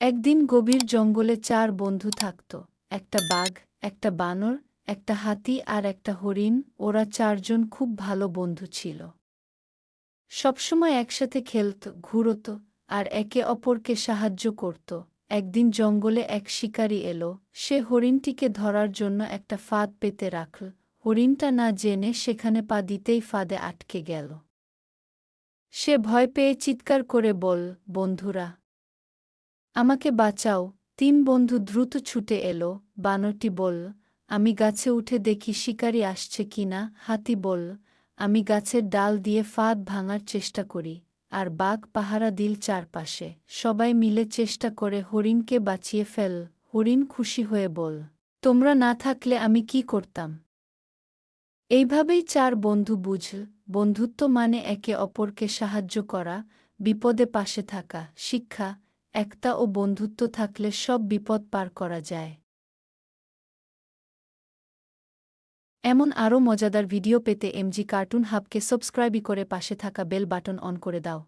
একদিন গভীর জঙ্গলে চার বন্ধু থাকত, একটা বাঘ, একটা বানর, একটা হাতি আর একটা হরিণ। ওরা চারজন খুব ভালো বন্ধু ছিল। সবসময় একসাথে খেলত, ঘুরত আর একে অপরকে সাহায্য করত। একদিন জঙ্গলে এক শিকারী এলো, সে হরিণটিকে ধরার জন্য একটা ফাঁদ পেতে রাখল। হরিণটা না জেনে সেখানে পা দিতেই ফাঁদে আটকে গেল। সে ভয় পেয়ে চিৎকার করে বল, বন্ধুরা, আমাকে বাঁচাও। তিন বন্ধু দ্রুত ছুটে এলো। বানরটি বল, আমি গাছে উঠে দেখি শিকারি আসছে কিনা হাতি বল, আমি গাছের ডাল দিয়ে ফাঁদ ভাঙার চেষ্টা করি, আর বাঘ পাহারা দিল চারপাশে। সবাই মিলে চেষ্টা করে হরিণকে বাঁচিয়ে ফেল। হরিণ খুশি হয়ে বল, তোমরা না থাকলে আমি কি করতাম? এইভাবেই চার বন্ধু বুঝল বন্ধুত্ব মানে একে অপরকে সাহায্য করা, বিপদে পাশে থাকা, শিক্ষা, একতা ও বন্ধুত্ব থাকলে সব বিপদ পার করা যায়। এমন আরও মজাদার ভিডিও পেতে এমজি কার্টুন হাবকে সাবস্ক্রাইবই করে পাশে থাকা বেল বাটন অন করে দাও।